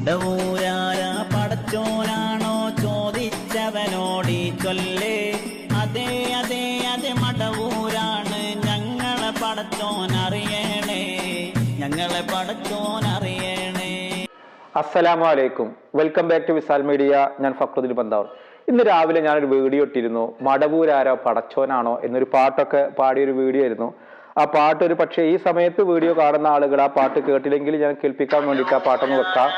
മടവൂരാര പടച്ചോനാണോ ചോദിച്ചവനോടി ചൊല്ലേ. അതെ അതെ അതെ മടവൂരാണ് ഞങ്ങളെ പടച്ചോൻ അറിയണേ ഞങ്ങളെ പടച്ചോൻ അറിയണേ അസ്സലാമു അലൈക്കും. Welcome back to Visal media. ഞാൻ ഫക്രുദ്ദീൻ പന്താവർ. ഇന്ന് രാവിലെ ഞാനൊരു വീഡിയോ ഇട്ടിരുന്നു. മടവൂരാരോ പടച്ചോനാണോ എന്നൊരു പാട്ടൊക്കെ പാടിയൊരു വീഡിയോ ആയിരുന്നു. ആ പാട്ട് ഒരു പക്ഷേ ഈ സമയത്ത് വീഡിയോ കാണുന്ന ആളുകൾ ആ പാട്ട് കേട്ടില്ലെങ്കിൽ ഞാൻ കേൾപ്പിക്കാൻ വേണ്ടിയിട്ട് ആ പാട്ടൊന്ന് വെക്കാം.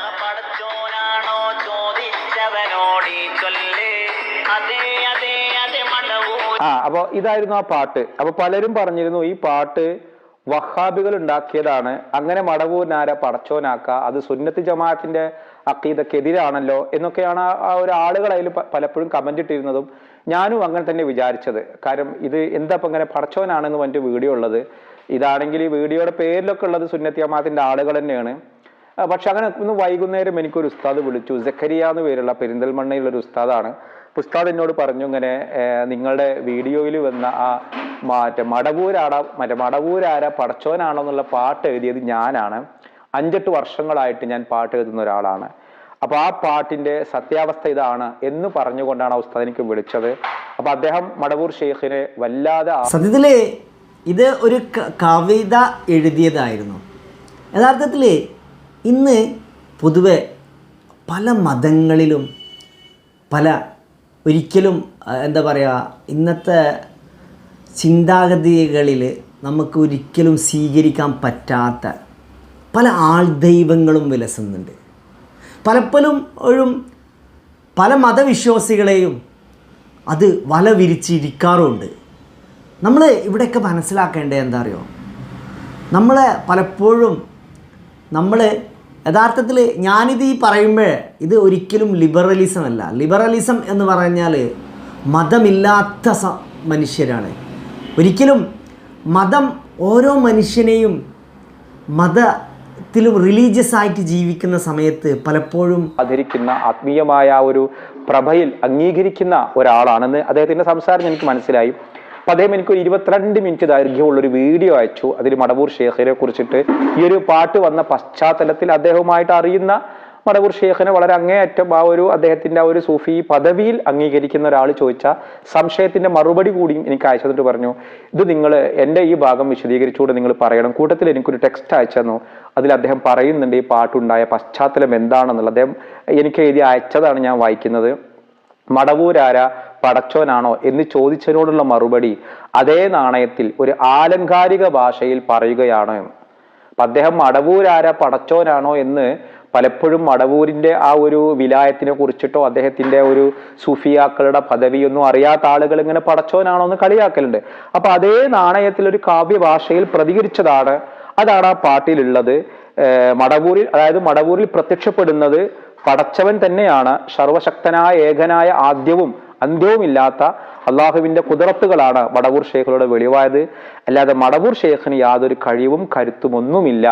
ആ അപ്പോൾ ഇതായിരുന്നു ആ പാട്ട്. അപ്പോൾ പലരും പറഞ്ഞിരുന്നു ഈ പാട്ട് വഹാബികൾ ഉണ്ടാക്കിയതാണ്. അങ്ങനെ മടവൂരിനാര പടച്ചോനാക്ക അത് സുന്നത്ത് ജമാഅത്തിന്റെ അക്കീതക്കെതിരാണല്ലോ എന്നൊക്കെയാണ് ആ- ഒരു ആളുകൾ അതിൽ പലപ്പോഴും കമന്റ് ഇട്ടിരുന്നതും ഞാനും അങ്ങനെ തന്നെ വിചാരിച്ചത്. കാരണം ഇത് എന്താ ഇപ്പൊ ഇങ്ങനെ പടച്ചോനാണെന്ന് പറഞ്ഞിട്ട് വീഡിയോ ഉള്ളത്. ഇതാണെങ്കിൽ ഈ വീഡിയോയുടെ പേരിലൊക്കെ ഉള്ളത് സുന്നത്ത് ജമാഅത്തിന്റെ ആളുകൾ തന്നെയാണ്. പക്ഷെ അങ്ങനെ ഇന്ന് വൈകുന്നേരം എനിക്കൊരു ഉസ്താദ് വിളിച്ചു. ജക്കരിയ എന്ന് പേരുള്ള പെരിന്തൽമണ്ണയിലുള്ള ഒരു ഉസ്താദാണ്. ഉസ്താദ് എന്നോട് പറഞ്ഞു ഇങ്ങനെ നിങ്ങളുടെ വീഡിയോയിൽ വന്ന ആ മറ്റേ മടവൂരാട മറ്റേ മടവൂരാര പടച്ചോനാണോ എന്നുള്ള പാട്ട് എഴുതിയത് ഞാനാണ്. അഞ്ചെട്ട് വർഷങ്ങളായിട്ട് ഞാൻ പാട്ട് എഴുതുന്ന ഒരാളാണ്. അപ്പൊ ആ പാട്ടിന്റെ സത്യാവസ്ഥ ഇതാണ് എന്ന് പറഞ്ഞുകൊണ്ടാണ് ഉസ്താദ് എനിക്ക് വിളിച്ചത്. അപ്പൊ അദ്ദേഹം മടവൂർ ഷെയ്ഖിനെ വല്ലാതെ സത്യത്തിൽ ഇത് ഒരു കവിത എഴുതിയതായിരുന്നു. യഥാർത്ഥത്തിൽ ഇന്ന് പൊതുവെ പല മതങ്ങളിലും പല ഒരിക്കലും എന്താ പറയുക ഇന്നത്തെ ചിന്താഗതികളിൽ നമുക്ക് ഒരിക്കലും സ്വീകരിക്കാൻ പറ്റാത്ത പല ആൾ ദൈവങ്ങളും വിലസുന്നുണ്ട്. പലപ്പോഴും ഒരു പല മതവിശ്വാസികളെയും അത് വല വിരിച്ചിരിക്കാറുമുണ്ട്. നമ്മൾ ഇവിടെയൊക്കെ മനസ്സിലാക്കേണ്ടത് എന്താ അറിയോ? നമ്മളെ പലപ്പോഴും നമ്മൾ യഥാർത്ഥത്തിൽ ഞാനിത് ഈ പറയുമ്പോൾ ഇത് ഒരിക്കലും ലിബറലിസം അല്ല. ലിബറലിസം എന്ന് പറഞ്ഞാൽ മതമില്ലാത്ത സ മനുഷ്യരാണ്. ഒരിക്കലും മതം ഓരോ മനുഷ്യനെയും മതത്തിലും റിലീജിയസ് ആയിട്ട് ജീവിക്കുന്ന സമയത്ത് പലപ്പോഴും ആദരിക്കുന്ന ആത്മീയമായ ഒരു പ്രഭയിൽ അംഗീകരിക്കുന്ന ഒരാളാണെന്ന് അദ്ദേഹത്തിന്റെ സംസാരം എനിക്ക് മനസ്സിലായി. അപ്പൊ അദ്ദേഹം എനിക്ക് ഒരു ഇരുപത്തിരണ്ട് മിനിറ്റ് ദൈർഘ്യമുള്ള ഒരു വീഡിയോ അയച്ചു. അതിൽ മടവൂർ ഷേഖിനെ കുറിച്ചിട്ട് ഈ ഒരു പാട്ട് വന്ന പശ്ചാത്തലത്തിൽ അദ്ദേഹവുമായിട്ട് അറിയുന്ന മടവൂർ ഷേഖിനെ വളരെ അങ്ങേയറ്റം ആ ഒരു അദ്ദേഹത്തിന്റെ ആ ഒരു സൂഫി പദവിയിൽ അംഗീകരിക്കുന്ന ഒരാൾ ചോദിച്ച സംശയത്തിന്റെ മറുപടി കൂടി എനിക്ക് അയച്ചതിട്ട് പറഞ്ഞു ഇത് നിങ്ങൾ എന്റെ ഈ ഭാഗം വിശദീകരിച്ചുകൊണ്ട് നിങ്ങൾ പറയണം. കൂട്ടത്തിൽ എനിക്കൊരു ടെക്സ്റ്റ് അയച്ചു തന്നു. അതിൽ അദ്ദേഹം പറയുന്നുണ്ട് ഈ പാട്ടുണ്ടായ പശ്ചാത്തലം എന്താണെന്നുള്ളത്. അദ്ദേഹം എനിക്ക് എഴുതി അയച്ചതാണ് ഞാൻ വായിക്കുന്നത്. മടവൂരാര പടച്ചോനാണോ എന്ന് ചോദിച്ചതിനോടുള്ള മറുപടി അതേ നാണയത്തിൽ ഒരു ആലങ്കാരിക ഭാഷയിൽ പറയുകയാണ്. അപ്പൊ അദ്ദേഹം മടവൂരാര പടച്ചോനാണോ എന്ന് പലപ്പോഴും മടവൂരിന്റെ ആ ഒരു വിലായത്തിനെ കുറിച്ചിട്ടോ അദ്ദേഹത്തിന്റെ ഒരു സുഫിയാക്കളുടെ പദവിയൊന്നും അറിയാത്ത ആളുകൾ ഇങ്ങനെ പടച്ചോനാണോ എന്ന് കളിയാക്കലുണ്ട്. അപ്പൊ അതേ നാണയത്തിൽ ഒരു കാവ്യഭാഷയിൽ പ്രതികരിച്ചതാണ്. അതാണ് ആ പാട്ടിലുള്ളത്. മടവൂരിൽ അതായത് മടവൂരിൽ പ്രത്യക്ഷപ്പെടുന്നത് പടച്ചവൻ തന്നെയാണ്. സർവശക്തനായ ഏകനായ ആദ്യവും അന്ത്യവുമില്ലാത്ത അള്ളാഹുവിന്റെ കുതിരത്തുകളാണ് മടവൂർ ഷേഖുകളുടെ വെളിവായത്. അല്ലാതെ മടവൂർ ഷേഖിന് യാതൊരു കഴിവും കരുത്തുമൊന്നുമില്ല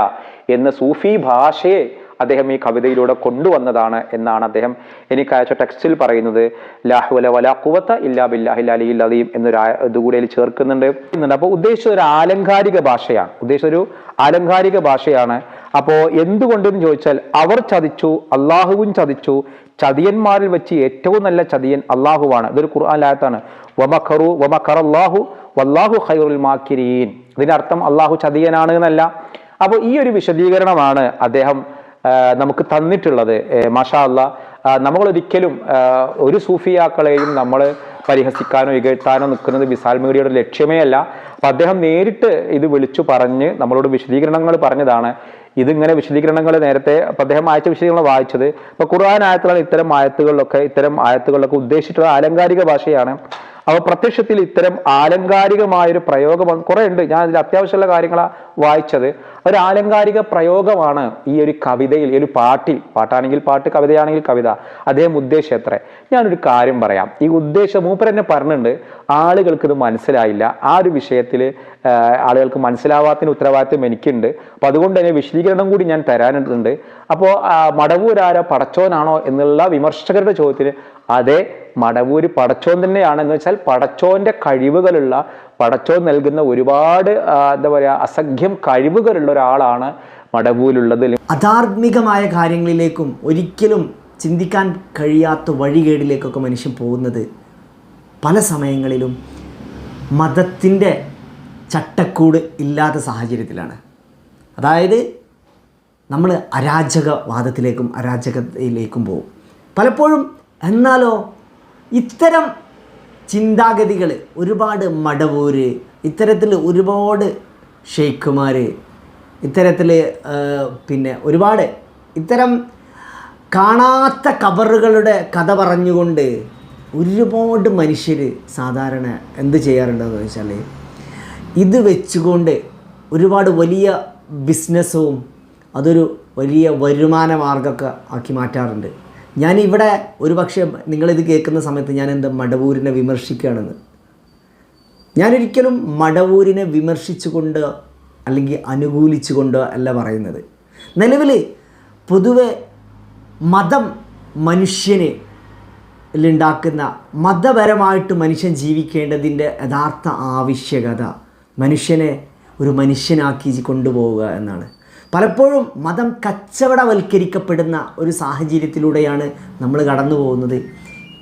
എന്ന സൂഫി ഭാഷയെ അദ്ദേഹം ഈ കവിതയിലൂടെ കൊണ്ടുവന്നതാണ് എന്നാണ് അദ്ദേഹം എനിക്ക് അയച്ച ടെക്സ്റ്റിൽ പറയുന്നത് ലാഹുല വല കുവത്ത ഇല്ലാ ബില്ലാഹി അലിയിൽ അലീം എന്നൊരു ഇതുകൂടെ ചേർക്കുന്നുണ്ട്. അപ്പോൾ ഉദ്ദേശിച്ചത് ഒരു ആലങ്കാരിക ഭാഷയാണ്. ഉദ്ദേശിച്ച ഒരു ആലങ്കാരിക ഭാഷയാണ്. അപ്പോ എന്തുകൊണ്ടെന്ന് ചോദിച്ചാൽ അവർ ചതിച്ചു അള്ളാഹുവും ചതിച്ചു. ചതിയന്മാരിൽ വെച്ച് ഏറ്റവും നല്ല ചതിയൻ അള്ളാഹുവാണ് ഇതൊരു ഖുർആാനായത്താണ് വമഖറു വമഖറല്ലാഹു വല്ലാഹു ഖൈറുൽ മാക്കിരീൻ ഇതിനർത്ഥം അള്ളാഹു ചതിയനാണ് എന്നല്ല. അപ്പോൾ ഈ ഒരു വിശദീകരണമാണ് അദ്ദേഹം നമുക്ക് തന്നിട്ടുള്ളത്. മാഷാ അല്ല നമ്മൾ ഒരിക്കലും ഒരു സൂഫിയാക്കളെയും നമ്മൾ പരിഹസിക്കാനോ ഇകഴ്ത്താനോ നിൽക്കുന്നത് വിശാൽ മീഡിയയുടെ ലക്ഷ്യമേ അല്ല. അപ്പം അദ്ദേഹം നേരിട്ട് ഇത് വിളിച്ചു പറഞ്ഞ് നമ്മളോട് വിശദീകരണങ്ങൾ പറഞ്ഞതാണ്. ഇതിങ്ങനെ വിശദീകരണങ്ങൾ നേരത്തെ അപ്പം അദ്ദേഹം അയച്ച വിശദീകരണം വായിച്ചത്. ഇപ്പം ഖുർആൻ ആയത്തുകളാണ് ഇത്തരം ആയത്തുകളിലൊക്കെ ഇത്തരം ആയത്തുകളിലൊക്കെ ഉദ്ദേശിച്ചിട്ടുള്ള ആലങ്കാരിക ഭാഷയാണ്. അവ പ്രത്യക്ഷത്തിൽ ഇത്തരം ആലങ്കാരികമായൊരു പ്രയോഗം കുറെ ഉണ്ട് ഞാൻ അതിൽ അത്യാവശ്യമുള്ള കാര്യങ്ങളാണ് വായിച്ചത്. ഒരു ആലങ്കാരിക പ്രയോഗമാണ് ഈ ഒരു കവിതയിൽ ഈ ഒരു പാട്ടിൽ. പാട്ടാണെങ്കിൽ പാട്ട് കവിതയാണെങ്കിൽ കവിത. അദ്ദേഹം ഉദ്ദേശം എത്ര ഞാനൊരു കാര്യം പറയാം. ഈ ഉദ്ദേശം മൂപ്പർ എന്നെ പറഞ്ഞിട്ടുണ്ട്. ആളുകൾക്ക് ഇത് മനസ്സിലായില്ല. ആ ഒരു വിഷയത്തിൽ ആളുകൾക്ക് മനസ്സിലാവാത്തതിന് ഉത്തരവാദിത്വം എനിക്കുണ്ട്. അപ്പോൾ അതുകൊണ്ട് തന്നെ വിശദീകരണം കൂടി ഞാൻ തരാനുണ്ട് അപ്പോൾ മടവൂർ മടവൂരാര പടച്ചോനാണോ? എന്നുള്ള വിമർശകരുടെ ചോദ്യത്തിന് അതെ മടവൂര് പടച്ചോൻ തന്നെയാണ്. എന്ന് വെച്ചാൽ പടച്ചോന്റെ കഴിവുകളുള്ള പടച്ചോൻ നൽകുന്ന ഒരുപാട് എന്താ പറയുക അസഖ്യം കഴിവുകളുള്ള ഒരാളാണ് മടവൂരുള്ളതിൽ അധാർമികമായ കാര്യങ്ങളിലേക്കും ഒരിക്കലും ചിന്തിക്കാൻ കഴിയാത്ത വഴികേടിലേക്കൊക്കെ മനുഷ്യൻ പോകുന്നത് പല സമയങ്ങളിലും മതത്തിന്റെ ചട്ടക്കൂട് ഇല്ലാത്ത സാഹചര്യത്തിലാണ്. അതായത് നമ്മൾ അരാജകവാദത്തിലേക്കും അരാജകതയിലേക്കും പോകും. പലപ്പോഴും എന്നാലോ ഇത്തരം ചിന്താഗതികൾ ഒരുപാട് മടവൂര് ഇത്തരത്തിൽ ഒരുപാട് ഷെയ്ഖുമാർ ഇത്തരത്തിൽ പിന്നെ ഒരുപാട് ഇത്തരം കാണാത്ത കബറുകളുടെ കഥ പറഞ്ഞുകൊണ്ട് ഒരുപാട് മനുഷ്യർ സാധാരണ എന്ത് ചെയ്യാറുണ്ടെന്ന് വെച്ചാൽ ഇത് വെച്ചുകൊണ്ട് ഒരുപാട് വലിയ ബിസിനസ്സും അതൊരു വലിയ വരുമാന മാർഗമൊക്കെ ആക്കി മാറ്റാറുണ്ട്. ഞാനിവിടെ ഒരു പക്ഷേ നിങ്ങളിത് കേൾക്കുന്ന സമയത്ത് ഞാൻ എന്താ മടവൂരിനെ വിമർശിക്കുകയാണെന്ന്. ഞാനൊരിക്കലും മടവൂരിനെ വിമർശിച്ചുകൊണ്ട് അല്ലെങ്കിൽ അനുകൂലിച്ചുകൊണ്ട് അല്ല പറയുന്നത്. നിലവിൽ പൊതുവെ മതം മനുഷ്യനെ ഉണ്ടാക്കുന്ന മതപരമായിട്ട് മനുഷ്യൻ ജീവിക്കേണ്ടതിന്റെ യഥാർത്ഥ ആവശ്യകത മനുഷ്യനെ ഒരു മനുഷ്യനാക്കി കൊണ്ടുപോവുക എന്നാണ്. പലപ്പോഴും മതം കച്ചവടവൽക്കരിക്കപ്പെടുന്ന ഒരു സാഹചര്യത്തിലൂടെയാണ് നമ്മൾ കടന്നു പോകുന്നത്.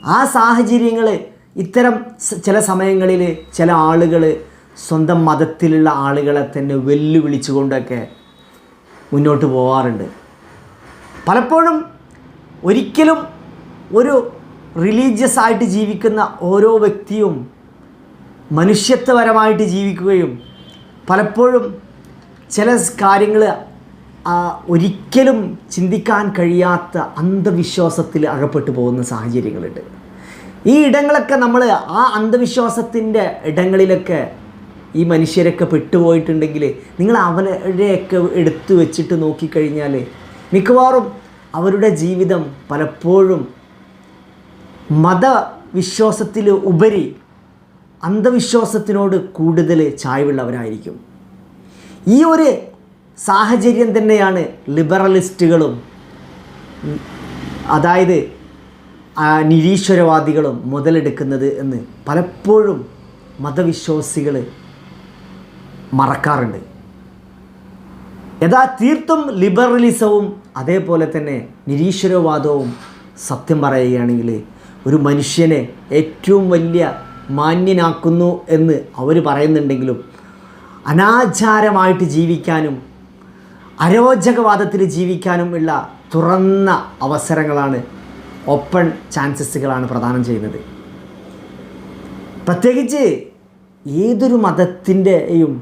ആ സാഹചര്യങ്ങൾ ഇത്തരം ചില സമയങ്ങളിൽ ചില ആളുകൾ സ്വന്തം മതത്തിലുള്ള ആളുകളെ തന്നെ വെല്ലുവിളിച്ചുകൊണ്ടൊക്കെ മുന്നോട്ട് പോവാറുണ്ട്. പലപ്പോഴും ഒരിക്കലും ഒരു റിലീജിയസ് ആയിട്ട് ജീവിക്കുന്ന ഓരോ വ്യക്തിയും മനുഷ്യത്വപരമായിട്ട് ജീവിക്കുകയും പലപ്പോഴും ചില കാര്യങ്ങൾ ഒരിക്കലും ചിന്തിക്കാൻ കഴിയാത്ത അന്ധവിശ്വാസത്തിൽ അകപ്പെട്ടു പോകുന്ന സാഹചര്യങ്ങളുണ്ട്. ഈ ഇടങ്ങളൊക്കെ നമ്മൾ ആ അന്ധവിശ്വാസത്തിന്റെ ഇടങ്ങളിലൊക്കെ ഈ മനുഷ്യരൊക്കെ പെട്ടുപോയിട്ടുണ്ടെങ്കിൽ നിങ്ങൾ അവരെയൊക്കെ എടുത്തു വെച്ചിട്ട് നോക്കിക്കഴിഞ്ഞാൽ മിക്കവാറും അവരുടെ ജീവിതം പലപ്പോഴും മതവിശ്വാസത്തിൽ ഉപരി അന്ധവിശ്വാസത്തിനോട് കൂടുതൽ ചായ്വുള്ളവരായിരിക്കും. ഈ ഒരു സാഹചര്യം തന്നെയാണ് ലിബറലിസ്റ്റുകളും അതായത് നിരീശ്വരവാദികളും മുതലെടുക്കുന്നത് എന്ന് പലപ്പോഴും മതവിശ്വാസികൾ മറക്കാറുണ്ട്. യഥാ തീർത്തും ലിബറലിസവും അതേപോലെ തന്നെ നിരീശ്വരവാദവും സത്യം പറയുകയാണെങ്കിൽ ഒരു മനുഷ്യനെ ഏറ്റവും വലിയ മാന്യനാക്കുന്നു എന്ന് അവർ പറയുന്നുണ്ടെങ്കിലും അനാചാരമായിട്ട് ജീവിക്കാനും അരോചകവാദത്തിൽ ജീവിക്കാനും ഉള്ള തുറന്ന അവസരങ്ങളാണ് ഓപ്പൺ ചാൻസസുകളാണ് പ്രദാനം ചെയ്യുന്നത്. പ്രത്യേകിച്ച് ഏതൊരു മതത്തിന്റെയും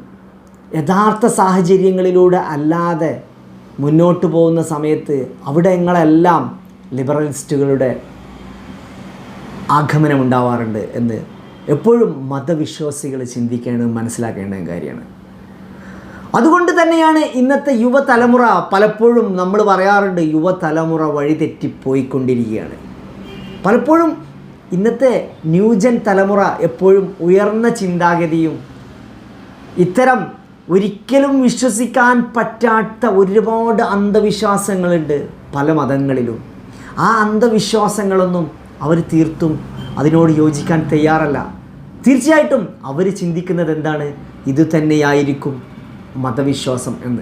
യഥാർത്ഥ സാഹചര്യങ്ങളിലൂടെ അല്ലാതെ മുന്നോട്ട് പോകുന്ന സമയത്ത് അവിടെ ഞങ്ങളെല്ലാം ലിബറലിസ്റ്റുകളുടെ ആഗമനം ഉണ്ടാവാറുണ്ട് എന്ന് എപ്പോഴും മതവിശ്വാസികൾ ചിന്തിക്കേണ്ടതും മനസ്സിലാക്കേണ്ട കാര്യമാണ്. അതുകൊണ്ട് തന്നെയാണ് ഇന്നത്തെ യുവതലമുറ പലപ്പോഴും നമ്മൾ പറയാറുണ്ട് യുവതലമുറ വഴിതെറ്റിപ്പോയിക്കൊണ്ടിരിക്കുകയാണ് പലപ്പോഴും ഇന്നത്തെ ന്യൂജൻ തലമുറ എപ്പോഴും ഉയർന്ന ചിന്താഗതിയും ഇത്തരം ഒരിക്കലും വിശ്വസിക്കാൻ പറ്റാത്ത ഒരുപാട് അന്ധവിശ്വാസങ്ങളുണ്ട് പല മതങ്ങളിലും. ആ അന്ധവിശ്വാസങ്ങളൊന്നും അവർ തീർത്തും അതിനോട് യോജിക്കാൻ തയ്യാറല്ല. തീർച്ചയായിട്ടും അവർ ചിന്തിക്കുന്നത് എന്താണ്? ഇത് തന്നെയായിരിക്കും മതവിശ്വാസം എന്ന്.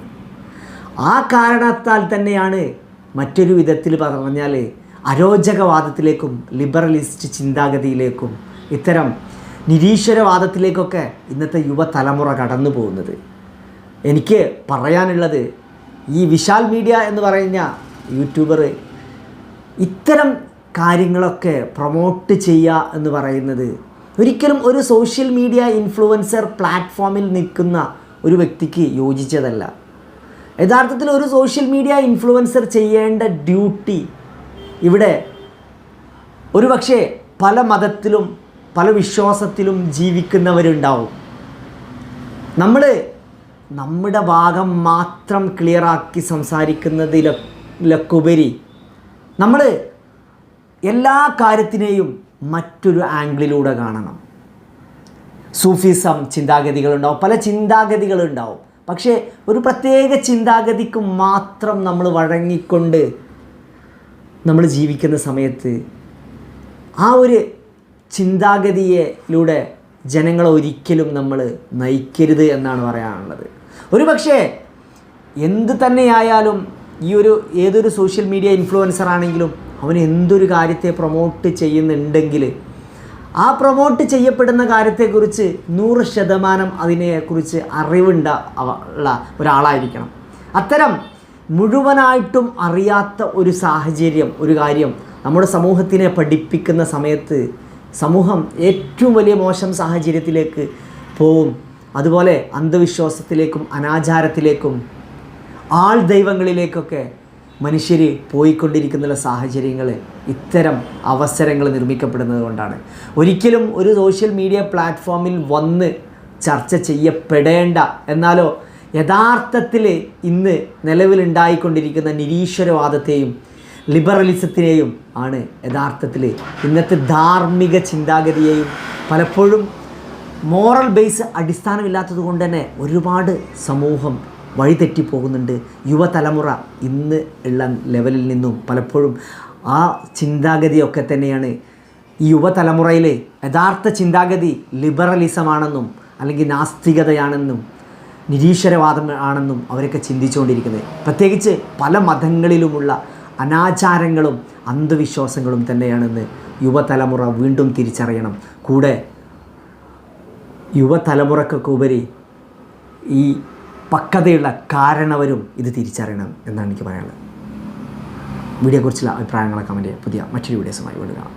ആ കാരണത്താൽ തന്നെയാണ് മറ്റൊരു വിധത്തിൽ പറഞ്ഞാൽ അരോചകവാദത്തിലേക്കും ലിബറലിസ്റ്റ് ചിന്താഗതിയിലേക്കും ഇത്തരം നിരീശ്വരവാദത്തിലേക്കൊക്കെ ഇന്നത്തെ യുവതലമുറ കടന്നു പോകുന്നത്. എനിക്ക് പറയാനുള്ളത് ഈ വിശാൽ മീഡിയ എന്ന് പറയുന്ന യൂട്യൂബർ ഇത്തരം കാര്യങ്ങളൊക്കെ പ്രൊമോട്ട് ചെയ്യുക എന്ന് പറയുന്നത്. ഒരിക്കലും ഒരു സോഷ്യൽ മീഡിയ ഇൻഫ്ലുവൻസർ പ്ലാറ്റ്ഫോമിൽ നിൽക്കുന്ന ഒരു വ്യക്തിക്ക് യോജിച്ചതല്ല. യഥാർത്ഥത്തിൽ ഒരു സോഷ്യൽ മീഡിയ ഇൻഫ്ലുവൻസർ ചെയ്യേണ്ട ഡ്യൂട്ടി ഇവിടെ ഒരുപക്ഷെ പല മതത്തിലും പല വിശ്വാസത്തിലും ജീവിക്കുന്നവരുണ്ടാവും. നമ്മൾ നമ്മുടെ ഭാഗം മാത്രം ക്ലിയറാക്കി സംസാരിക്കുന്നതിലൊക്കുപരി നമ്മൾ എല്ലാ കാര്യത്തിനെയും മറ്റൊരു ആംഗിളിലൂടെ കാണണം. സൂഫിസം ചിന്താഗതികളുണ്ടാവും പല ചിന്താഗതികളുണ്ടാവും. പക്ഷേ ഒരു പ്രത്യേക ചിന്താഗതിക്ക് മാത്രം നമ്മൾ വഴങ്ങിക്കൊണ്ട് നമ്മൾ ജീവിക്കുന്ന സമയത്ത് ആ ഒരു ചിന്താഗതിയിലൂടെ ജനങ്ങളെ ഒരിക്കലും നമ്മൾ നയിക്കരുത് എന്നാണ് പറയാനുള്ളത്. ഒരു പക്ഷേ എന്ത് തന്നെയായാലും ഈ ഒരു ഏതൊരു സോഷ്യൽ മീഡിയ ഇൻഫ്ലുവൻസർ ആണെങ്കിലും അവൻ എന്തൊരു കാര്യത്തെ പ്രൊമോട്ട് ചെയ്യുന്നുണ്ടെങ്കിൽ ആ പ്രൊമോട്ട് ചെയ്യപ്പെടുന്ന കാര്യത്തെക്കുറിച്ച് നൂറ് ശതമാനം അതിനെക്കുറിച്ച് അറിവുണ്ട ഉള്ള ഒരാളായിരിക്കണം. അത്തരം മുഴുവനായിട്ടും അറിയാത്ത ഒരു സാഹചര്യം ഒരു കാര്യം നമ്മുടെ സമൂഹത്തിനെ പഠിപ്പിക്കുന്ന സമയത്ത് സമൂഹം ഏറ്റവും വലിയ മോശം സാഹചര്യത്തിലേക്ക് പോവും അതുപോലെ അന്ധവിശ്വാസത്തിലേക്കും അനാചാരത്തിലേക്കും ആൾ ദൈവങ്ങളിലേക്കൊക്കെ മനുഷ്യർ പോയിക്കൊണ്ടിരിക്കുന്ന സാഹചര്യങ്ങൾ ഇത്തരം അവസരങ്ങൾ നിർമ്മിക്കപ്പെടുന്നത് കൊണ്ടാണ്. ഒരിക്കലും ഒരു സോഷ്യൽ മീഡിയ പ്ലാറ്റ്ഫോമിൽ വന്ന് ചർച്ച ചെയ്യപ്പെടേണ്ട. എന്നാലോ യഥാർത്ഥത്തിൽ ഇന്ന് നിലവിലുണ്ടായിക്കൊണ്ടിരിക്കുന്ന നിരീശ്വരവാദത്തെയും ലിബറലിസത്തിനെയും ആണ് യഥാർത്ഥത്തിൽ ഇന്നത്തെ ധാർമ്മിക ചിന്താഗതിയെയും പലപ്പോഴും മോറൽ ബേസ് അടിസ്ഥാനമില്ലാത്തത് കൊണ്ട് തന്നെ ഒരുപാട് സമൂഹം വഴിതെറ്റിപ്പോകുന്നുണ്ട്. യുവതലമുറ ഇന്ന് ഉള്ള ലെവലിൽ നിന്നും പലപ്പോഴും ആ ചിന്താഗതിയൊക്കെ തന്നെയാണ്. ഈ യുവതലമുറയിലെ യഥാർത്ഥ ചിന്താഗതി ലിബറലിസമാണെന്നും അല്ലെങ്കിൽ നാസ്തികതയാണെന്നും നിരീശ്വരവാദം ആണെന്നും അവരൊക്കെ ചിന്തിച്ചുകൊണ്ടിരിക്കുന്നത്. പ്രത്യേകിച്ച് പല മതങ്ങളിലുമുള്ള അനാചാരങ്ങളും അന്ധവിശ്വാസങ്ങളും തന്നെയാണെന്ന് യുവതലമുറ വീണ്ടും തിരിച്ചറിയണം. കൂടെ യുവതലമുറക്കൊക്കെ ഉപരി ഈ പക്വതയുള്ള കാരണവരും ഇത് തിരിച്ചറിയണം എന്നാണ് എനിക്ക് പറയാനുള്ളത്. വീഡിയോയെക്കുറിച്ചുള്ള അഭിപ്രായങ്ങളെ കമന്റ് ചെയ്യുക. പുതിയ മറ്റൊരു വീഡിയോസുമായി വീണ്ടും കാണാം.